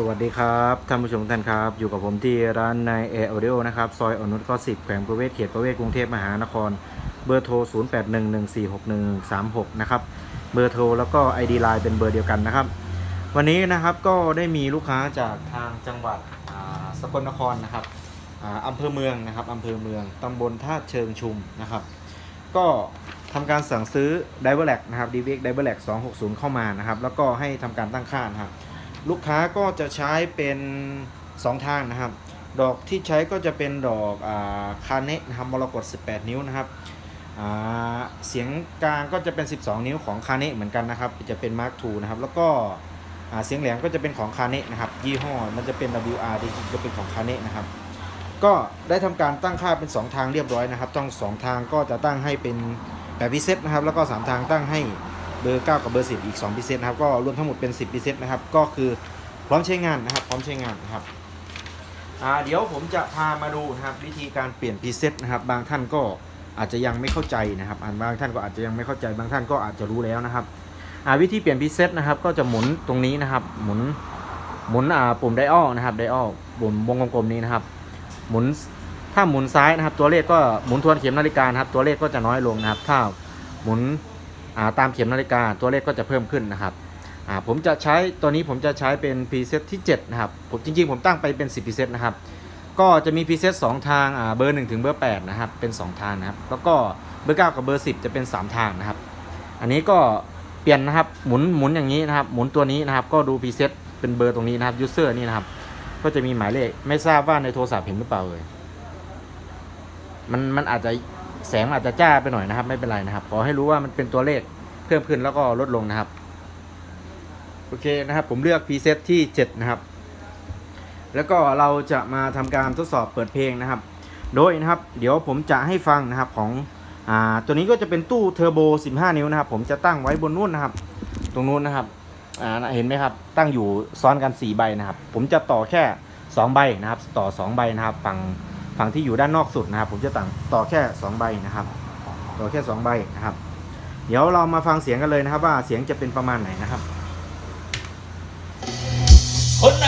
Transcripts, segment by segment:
สวัสดีครับท่านผู้ชมท่านครับ อยู่กับผมที่ร้านในเอออเดโอนะครับซอยอนุทก็สิบแขวงประเวศเขตประเวศกรุงเทพมหานคร เบอร์โทร 0811461136 นะครับ เบอร์โทรแล้วก็ ID ไลน์เป็นเบอร์เดียวกันนะครับ วันนี้นะครับก็ได้มีลูกค้าจากทางจังหวัดอ่าสกลนครนะครับอ่าอำเภอเมืองนะครับอำเภอเมืองตำบลท่าเชิงชุมนะครับ ก็ทำการสั่งซื้อ d i v e r l a c นะครับ DVX d i v e r l a c 260 เข้ามานะครับ แล้วก็ให้ทำการตั้งค่านะครับ ลูกค้าก็จะใช้เป็น 2 ทางนะครับ ดอกที่ใช้ก็จะเป็นดอกอาคาเนะนะครับมรกต18 นิ้วนะครับเสียงกลางก็จะเป็น 12 นิ้วของคาเนะเหมือนกันนะครับ จะเป็น Mark II นะครับแล้วก็เสียงแหลมก็จะเป็นของคาเนะนะครับ ยี่ห้อมันจะเป็น WR ที่จะเป็นของคาเนะนะครับ ก็ได้ทำการตั้งค่าเป็น 2 ทางเรียบร้อยนะครับต้อง 2 ทางก็จะตั้งให้เป็นแบบพิเศษนะครับ แล้วก็ 3 ทางตั้งให้ เบอร์ 9 กับเบอร์ 10 อีก2พิเศษนะครับ ก็รวมทั้งหมดเป็น 10พิเศษนะครับ ก็คือพร้อมใช้งานนะครับ พร้อมใช้งานนะครับเดี๋ยวผมจะพามาดูนะครับวิธีการเปลี่ยนพรีเซตนะครับ บางท่านก็อาจจะยังไม่เข้าใจนะครับอ่าบางท่านก็อาจจะยังไม่เข้าใจบางท่านก็อาจจะรู้แล้วนะครับวิธีเปลี่ยนพรีเซตนะครับ ก็จะหมุนตรงนี้นะครับ หมุนหมุนอ่าปุ่มไดออลนะครับไดออลปุ่มวงกลมๆนี้นะครับ หมุนถ้าหมุนซ้ายนะครับ ตัวเลขก็หมุนทวนเข็มนาฬิกานะครับตัวเลขก็จะน้อยลงนะครับ ถ้าหมุน ตามเข็มนาฬิกาตัวเลขก็จะเพิ่มขึ้นนะครับผมจะใช้ตัวนี้ผมจะใช้เป็นพรีเซตที่7นะครับผมจริงๆ ผมตั้งไปเป็น10พรีเซตนะครับก็จะมีพรีเซต2ทางเบอร์1ถึงเบอร์8นะครับเป็น 2 ทางนะครับแล้วก็เบอร์9กับเบอร์ 10 จะเป็น 3 ทางนะครับ อันนี้ก็เปลี่ยนนะครับหมุนหมุนอย่างนี้นะครับหมุนตัวนี้นะครับก็ดูพรีเซตเป็นเบอร์ตรงนี้นะครับยูเซอร์นี่นะครับก็จะมีหมายเลขไม่ทราบว่าในโทรศัพท์เห็นหรือเปล่าเลยมันมันอาจจะ แสงอาจจะจ้าไปหน่อยนะครับ ไม่เป็นไรนะครับ ขอให้รู้ว่ามันเป็นตัวเลขเพิ่มขึ้นแล้วก็ลดลงนะครับ โอเคนะครับ ผมเลือกพรีเซตที่ 7 นะครับ แล้วก็เราจะมาทำการทดสอบเปิดเพลงนะครับ โดยนะครับ เดี๋ยวผมจะให้ฟังนะครับของอ่าตัวนี้ก็จะเป็นตู้เทอร์โบ 15 นิ้วนะครับ ผมจะตั้งไว้บนนู้นนะครับ ตรงนู้นนะครับอ่าเห็นไหมครับ ตั้งอยู่ซ้อนกัน 4 ใบนะครับ ผมจะต่อแค่ 2 ใบนะครับ ต่อ 2 ใบนะครับฝั่ง ฝั่งที่อยู่ด้านนอกสุดนะครับ ผมจะต่างต่อแค่ 2 ใบนะครับ ต่อแค่ 2 ใบนะครับ เดี๋ยวเรามาฟังเสียงกันเลยนะครับ ว่าเสียงจะเป็นประมาณไหนนะครับ คนไหน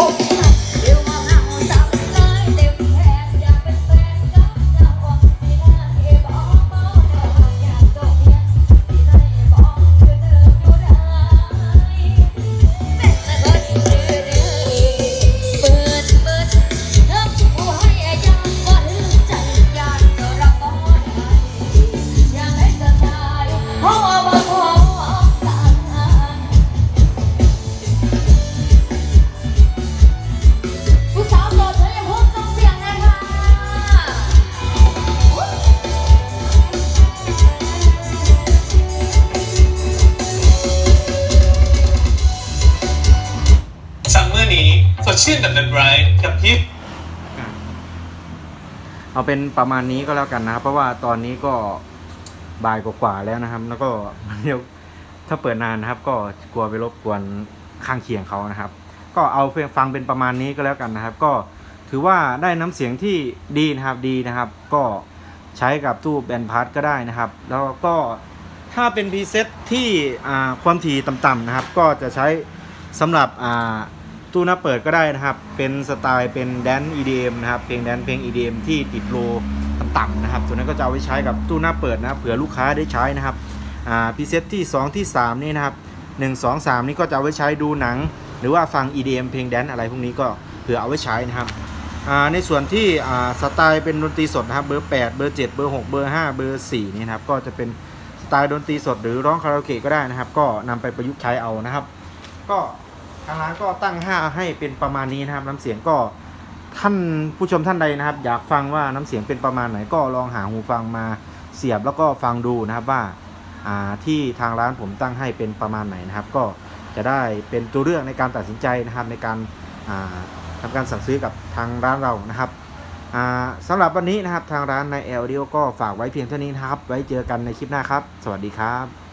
ค นี้สดชื่นแบบเดนไบรท์กับพิษเอาเป็นประมาณนี้ก็แล้วกันนะครับ เพราะว่าตอนนี้ก็บ่ายกว่าๆแล้วนะครับ แล้วก็เดี๋ยวถ้าเปิดนานนะครับ ก็กลัวไปรบกวนข้างเคียงเขานะครับ ก็เอาฟังเป็นประมาณนี้ก็แล้วกันนะครับ ก็ถือว่าได้น้ำเสียงที่ดีนะครับดีนะครับ ก็ใช้กับตู้แบนพัดก็ได้นะครับ แล้วก็ถ้าเป็นพรีเซ็ตที่ความถี่ต่ำๆนะครับ ก็จะใช้สำหรับ ตู้หน้าเปิดก็ได้นะครับ เป็นสไตล์เป็นแดน EDM นะครับ เพลงแดนเพลง EDM ที่ติดโลต่ำๆนะครับ ตัวนั้นก็จะเอาไว้ใช้กับตู้หน้าเปิดนะเผื่อลูกค้าได้ใช้นะครับอ่าพีเซตที่ 2 ที่ 3 นี่นะครับ 1 2 3 นี่ก็จะเอาไว้ใช้ดูหนัง หรือว่าฟัง EDM เพลงแดนอะไรพวกนี้ก็เผื่อเอาไว้ใช้นะครับอ่าในส่วนที่อ่าสไตล์เป็นดนตรีสดนะครับเบอร์ 8 เบอร์ 7 เบอร์ 6 เบอร์ 5 เบอร์ 4 นี่นะครับก็จะเป็นสไตล์ดนตรีสดหรือร้องคาราโอเกะก็ได้นะครับ ก็นำไปประยุกต์ใช้เอานะครับ ก็างร้านก็ตั้ง5ให้เป็นประมาณนี้นะครับ น้ำเสียงก็ท่านผู้ชมท่านใดนะครับ อยากฟังว่าน้ำเสียงเป็นประมาณไหนก็ลองหาหูฟังมาเสียบแล้วก็ฟังดูนะครับว่าที่ทางร้านผมตั้งให้เป็นประมาณไหนนะครับ ก็จะได้เป็นตัวเลือกในการตัดสินใจนะครับในการาทำการสั่งซื้อกับทางร้านเรานะครับอ่าสำหรับวันนี้นะครับทางร้านในเอลดิโอก็ฝากไว้เพียงเท่านี้นะครับ ไว้เจอกันในคลิปหน้าครับ สวัสดีครับ